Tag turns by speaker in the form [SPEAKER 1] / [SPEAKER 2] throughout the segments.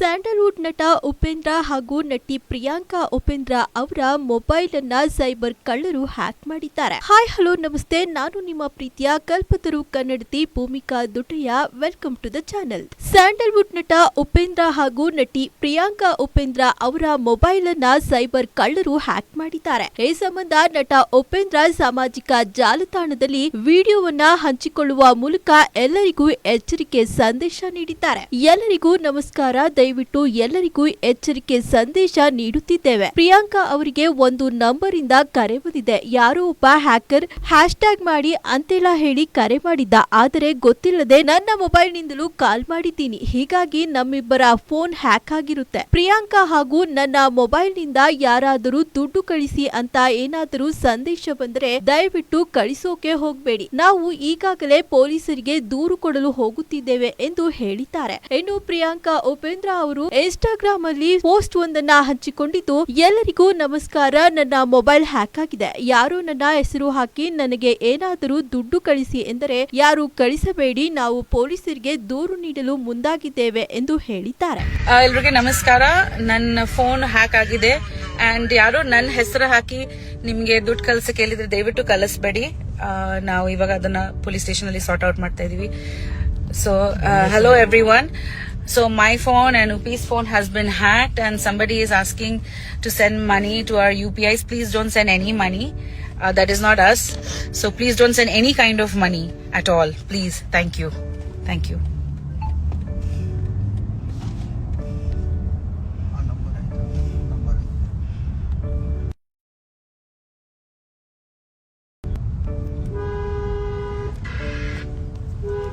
[SPEAKER 1] Sandalwood ನಟ ಉಪೇಂದ್ರ ಹಾಗೂ ನಟಿ ಪ್ರಿಯಾಂಕಾ ಉಪೇಂದ್ರ ಅವರ ಮೊಬೈಲ್ ಅನ್ನ ಸೈಬರ್ ಕಳ್ಳರು ಹ್ಯಾಕ್ ಮಾಡಿದ್ದಾರೆ. ಹಾಯ್, ಹಲೋ, ನಮಸ್ತೆ. ನಾನು ನಿಮ್ಮ ಪ್ರೀತಿಯ ಕಲ್ಪತರು ಕನ್ನಡತಿ Bhoomika ದುಟಯ್ಯ welcome to the channel Sandalwood ನಟ ಉಪೇಂದ್ರ ಹಾಗೂ ನಟಿ ಪ್ರಿಯಾಂಕಾ ಉಪೇಂದ್ರ ಅವರ ಮೊಬೈಲ್ ಅನ್ನ ಸೈಬರ್ ಕಳ್ಳರು ಹ್ಯಾಕ್ ಮಾಡಿದ್ದಾರೆ. ಈ ಸಂಬಂಧ ನಟ ಉಪೇಂದ್ರ ಸಾಮಾಜಿಕ ಜಾಲತಾಣದಲ್ಲಿ ವಿಡಿಯೋವನ್ನ ಹಂಚಿಕೊಳ್ಳುವ ಮೂಲಕ ಎಲ್ಲರಿಗೂ ಎಚ್ಚರಿಕೆ ಸಂದೇಶ ನೀಡಿದ್ದಾರೆ. ಎಲ್ಲರಿಗೂ ನಮಸ್ಕಾರ. ದಯವಿಟ್ಟು ಎಲ್ಲರಿಗೂ ಎಚ್ಚರಿಕೆ ಸಂದೇಶ ನೀಡುತ್ತಿದ್ದೇವೆ. ಪ್ರಿಯಾಂಕಾ ಅವರಿಗೆ ಒಂದು ನಂಬರ್ ಇಂದ ಕರೆ ಬಂದಿದೆ. ಯಾರೋ ಒಬ್ಬ ಹ್ಯಾಕರ್ ಹ್ಯಾಶ್ ಟ್ಯಾಗ್ ಮಾಡಿ ಅಂತೆಲ್ಲ ಹೇಳಿ ಕರೆ ಮಾಡಿದ್ದ. ಆದರೆ ಗೊತ್ತಿಲ್ಲದೆ ನನ್ನ ಮೊಬೈಲ್ ನಿಂದಲೂ ಕಾಲ್ ಮಾಡಿದ್ದೀನಿ. ಹೀಗಾಗಿ ನಮ್ಮಿಬ್ಬರ ಫೋನ್ ಹ್ಯಾಕ್ ಆಗಿರುತ್ತೆ. ಪ್ರಿಯಾಂಕಾ ಹಾಗೂ ನನ್ನ ಮೊಬೈಲ್ನಿಂದ ಯಾರಾದರೂ ದುಡ್ಡು ಕಳಿಸಿ ಅಂತ ಏನಾದರೂ ಸಂದೇಶ ಬಂದ್ರೆ ದಯವಿಟ್ಟು ಕಳಿಸೋಕೆ ಹೋಗಬೇಡಿ. ನಾವು ಈಗಾಗಲೇ ಪೊಲೀಸರಿಗೆ ದೂರು ಕೊಡಲು ಹೋಗುತ್ತಿದ್ದೇವೆ ಎಂದು ಹೇಳಿದ್ದಾರೆ. ಇನ್ನು ಪ್ರಿಯಾಂಕಾ, ಉಪೇಂದ್ರ ಅವರು ಇನ್ಸ್ಟಾಗ್ರಾಮ್ ಅಲ್ಲಿ ಪೋಸ್ಟ್ ಒಂದನ್ನ ಹಂಚಿಕೊಂಡಿದ್ದು ಎಲ್ಲರಿಗೂ ನಮಸ್ಕಾರ. ನನ್ನ ಮೊಬೈಲ್ ಹ್ಯಾಕ್ ಆಗಿದೆ. ಯಾರು ನನ್ನ ಹೆಸರು ಹಾಕಿ ನನಗೆ ಏನಾದರೂ ದುಡ್ಡು ಕಳಿಸಿ ಎಂದರೆ ಯಾರು ಕಳಿಸಬೇಡಿ. ನಾವು ಪೊಲೀಸರಿಗೆ ದೂರು ನೀಡಲು ಮುಂದಾಗಿದ್ದೇವೆ ಎಂದು ಹೇಳಿದ್ದಾರೆ.
[SPEAKER 2] ಎಲ್ರಿಗೆ ನಮಸ್ಕಾರ. ನನ್ನ ಫೋನ್ ಹ್ಯಾಕ್ ಆಗಿದೆ. ಅಂಡ್ ಯಾರು ನನ್ನ ಹೆಸರು ಹಾಕಿ ನಿಮ್ಗೆ ದುಡ್ಡು ಕಲಸ ಕೇಳಿದ್ರೆ ದಯವಿಟ್ಟು ಕಳಿಸ್ಬೇಡಿ. ನಾವು ಇವಾಗ ಅದನ್ನ ಪೊಲೀಸ್ ಸ್ಟೇಷನ್ ಅಲ್ಲಿ ಸಾರ್ಟ್ ಔಟ್ ಮಾಡ್ತಾ ಇದೀವಿ. So hello everyone So my phone and UPI's phone has been hacked, and somebody is asking to send money to our UPIs. Please don't send any money. Uh, that is not us. So please don't send any kind of money at all. Please.
[SPEAKER 3] Thank you. Thank you.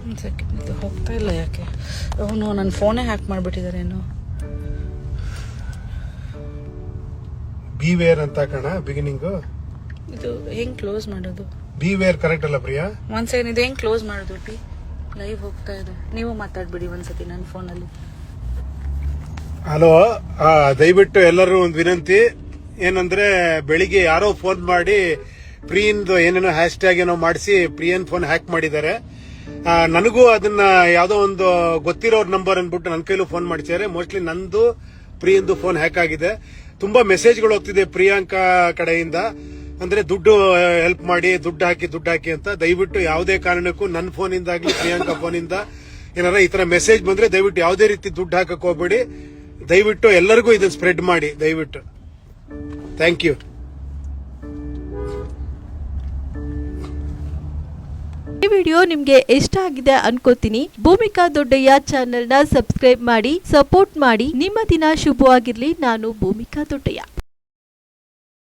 [SPEAKER 2] ಒಂದ್ second ಇದು ಹೋಗ್ತಾ ಇಲ್ಲ ಯಾಕೆ ಅವನು ನನ್ನ ಫೋನೇ hack ಮಾಡಿಬಿಟ್ಟಿದ್ದಾರೇನು
[SPEAKER 3] B wear ಅಂತ ಕಣ ಬಿಗಿನಿಂಗು
[SPEAKER 2] ಇದು ಹೆಂಗ್ ಕ್ಲೋಸ್ ಮಾಡೋದು?
[SPEAKER 3] ಬಿ ವೇರ್ ಕರೆಕ್ಟ್ ಅಲ್ಲ ಪ್ರಿಯಾ?
[SPEAKER 2] ಒಂದ್ ಸೆಕೆಂಡ್ ಇದು ಹೆಂಗ್ ಕ್ಲೋಸ್ ಮಾಡೋದು ಪಿ ಲೈವ್ ಹೋಗ್ತಾ ಇದೆ. ನೀವು ಮಾತಾಡ್ಬಿಡಿ ಒಂದ್ಸತಿ ನನ್ನ ಫೋನಲ್ಲಿ
[SPEAKER 3] ಹಲೋ ದಯವಿಟ್ಟು ಎಲ್ಲರೂ ಒಂದು ವಿನಂತಿ. ಏನಂದ್ರೆ ಬೆಳಿಗ್ಗೆ ಯಾರೋ ಫೋನ್ ಮಾಡಿ ಪ್ರಿಯನ್ದು ಏನೇನೋ ಹ್ಯಾಶ್ ಟ್ಯಾಗ್ ಏನೋ ಮಾಡಿಸಿ ಪ್ರಿಯನ್ ಫೋನ್ ಹ್ಯಾಕ್ ಮಾಡಿದ್ದಾರೆ. ನನಗೂ ಅದನ್ನ ಯಾವ್ದೋ ಒಂದು ಗೊತ್ತಿರೋರ್ ನಂಬರ್ ಅನ್ಬಿಟ್ಟು ನನ್ನ ಕೈಲೂ ಫೋನ್ ಮಾಡಿದ್ದಾರೆ ಮೋಸ್ಟ್ಲಿ ನಂದು, ಪ್ರಿಯಂದು ಫೋನ್ ಹ್ಯಾಕ್ ಆಗಿದೆ. ತುಂಬಾ ಮೆಸೇಜ್ಗಳು ಹೋಗ್ತಿದೆ ಪ್ರಿಯಾಂಕಾ ಕಡೆಯಿಂದ. ಅಂದ್ರೆ ದುಡ್ಡು ಹೆಲ್ಪ್ ಮಾಡಿ, ದುಡ್ಡು ಹಾಕಿ ದುಡ್ಡು ಹಾಕಿ ಅಂತ. ದಯವಿಟ್ಟು ಯಾವುದೇ ಕಾರಣಕ್ಕೂ ನನ್ನ ಫೋನಿಂದ ಆಗ್ಲಿ ಪ್ರಿಯಾಂಕಾ ಫೋನಿಂದ ಏನಾರ ಈ ತರ ಮೆಸೇಜ್ ಬಂದ್ರೆ ದಯವಿಟ್ಟು ಯಾವುದೇ ರೀತಿ ದುಡ್ಡು ಹಾಕಕ್ ಹೋಗ್ಬೇಡಿ. ದಯವಿಟ್ಟು ಎಲ್ಲರಿಗೂ ಇದನ್ನ ಸ್ಪ್ರೆಡ್ ಮಾಡಿ, ದಯವಿಟ್ಟು. ಥ್ಯಾಂಕ್ ಯು
[SPEAKER 1] ಈ ವಿಡಿಯೋ ನಿಮ್ಗೆ ಇಷ್ಟ ಆಗಿದೆ ಅನ್ಕೋತೀನಿ ಭೂಮಿಕಾ ದೊಡ್ಡಯ್ಯ ಚಾನೆಲ್ನ ಸಬ್ಸ್ಕ್ರೈಬ್ ಮಾಡಿ ಸಪೋರ್ಟ್ ಮಾಡಿ. ನಿಮ್ಮ ದಿನ ಶುಭವಾಗಿರ್ಲಿ. ನಾನು ಭೂಮಿಕಾ ದೊಡ್ಡಯ್ಯ.